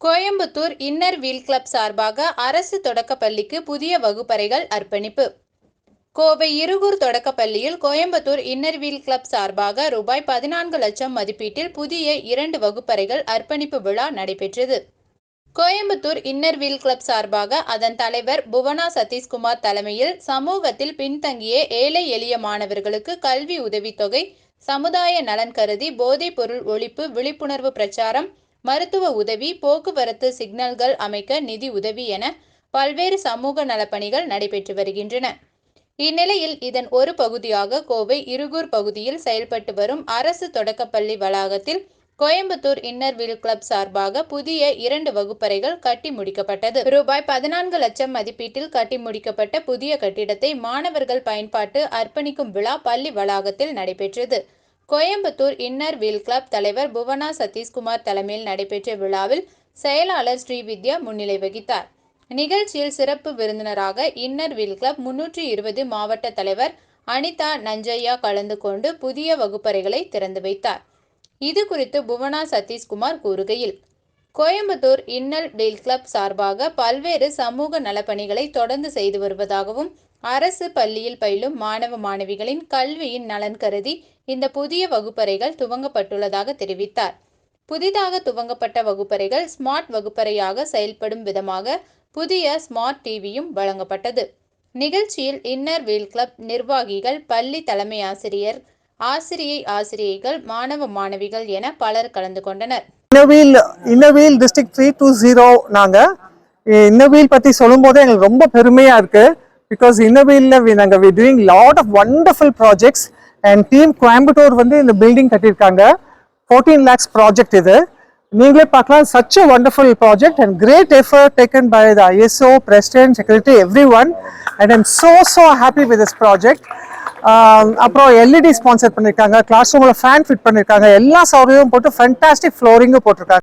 Coimbatore inner wheel club சார்பாக அரசு தொடக்கப்பள்ளிக்கு புதிய வகுப்பறைகள் அர்ப்பணிப்பு. கோவை இருகூர் தொடக்கப்பள்ளியில் கோயம்புத்தூர் இன்னர் வீல் கிளப் சார்பாக ரூபாய் பதினான்கு லட்சம் மதிப்பீட்டில் புதிய இரண்டு வகுப்பறைகள் அர்ப்பணிப்பு விழா நடைபெற்றது. கோயம்புத்தூர் இன்னர் வீல் கிளப் சார்பாக அதன் தலைவர் புவனா சதீஷ்குமார் தலைமையில் சமூகத்தில் பின்தங்கிய ஏழை எளிய மாணவர்களுக்கு கல்வி உதவித்தொகை சமுதாய நலன் கருதி போதைப் பொருள் ஒழிப்பு விழிப்புணர்வு பிரச்சாரம் மருத்துவ உதவி போக்குவரத்து சிக்னல்கள் அமைக்க நிதி உதவி என பல்வேறு சமூக நலப்பணிகள் நடைபெற்று வருகின்றன. இந்நிலையில் இதன் ஒரு பகுதியாக கோவை இருகூர் பகுதியில் செயல்பட்டு வரும் அரசு தொடக்கப்பள்ளி வளாகத்தில் கோயம்புத்தூர் இன்னர் வீல் கிளப் சார்பாக புதிய இரண்டு வகுப்பறைகள் கட்டி முடிக்கப்பட்டது. ரூபாய் பதினான்கு லட்சம் மதிப்பீட்டில் கட்டி முடிக்கப்பட்ட புதிய கட்டிடத்தை மாணவர்கள் பயன்பாட்டு அர்ப்பணிக்கும் விழா பள்ளி வளாகத்தில் நடைபெற்றது. கோயம்புத்தூர் இன்னர் வீல் கிளப் தலைவர் புவனா சதீஷ்குமார் தலைமையில் நடைபெற்ற விழாவில் செயலாளர் ஸ்ரீவித்யா முன்னிலை வகித்தார். நிகழ்ச்சியில் சிறப்பு விருந்தினராக இன்னர் வீல் கிளப் முன்னூற்றி இருபது மாவட்ட தலைவர் அனிதா நஞ்சையா கலந்து கொண்டு புதிய வகுப்பறைகளை திறந்து வைத்தார். இது குறித்து புவனா சதீஷ்குமார் கூறுகையில் கோயம்புத்தூர் இன்னல் டீல் கிளப் சார்பாக பல்வேறு சமூக நலப்பணிகளை தொடர்ந்து செய்து வருவதாகவும் அரசு பள்ளியில் பயிலும் மாணவ மாணவிகளின் கல்வியின் நலன் கருதி இந்த புதிய வகுப்பறைகள் துவங்கப்பட்டுள்ளதாக தெரிவித்தார். புதிதாக துவங்கப்பட்ட வகுப்பறைகள் ஸ்மார்ட் வகுப்பறையாக செயல்படும் விதமாக புதிய ஸ்மார்ட் டிவியும் வழங்கப்பட்டது. நிகழ்ச்சியில் இன்னர் வீல் கிளப் நிர்வாகிகள் பள்ளி தலைமை ஆசிரியர் ஆசிரியை ஆசிரியைகள் மாணவ மாணவிகள் என பலர் கலந்து கொண்டனர். Inner Wheel Inner Wheel district three two zero நாங்கள் இன்னவீல் பற்றி சொல்லும்போது எங்களுக்கு ரொம்ப பெருமையாக இருக்குது பிகாஸ் இன்னவியலில் நாங்கள் we doing lot of wonderful projects and team Coimbatore வந்து இந்த பில்டிங் கட்டியிருக்காங்க. ஃபோர்டீன் லேக்ஸ் ப்ராஜெக்ட் இது. நீங்களே பார்க்கலாம் such a wonderful project and great effort taken by the ISO president secretary everyone and I'm so so happy with this project அப்புறம் LED sponsor பண்ணியிருக்காங்க class ரூமில் fan fit பண்ணியிருக்காங்க எல்லா சௌகரியமும் போட்டு ஃபென்டாஸ்டிக் ஃப்ளோரிங்கும் போட்டிருக்காங்க.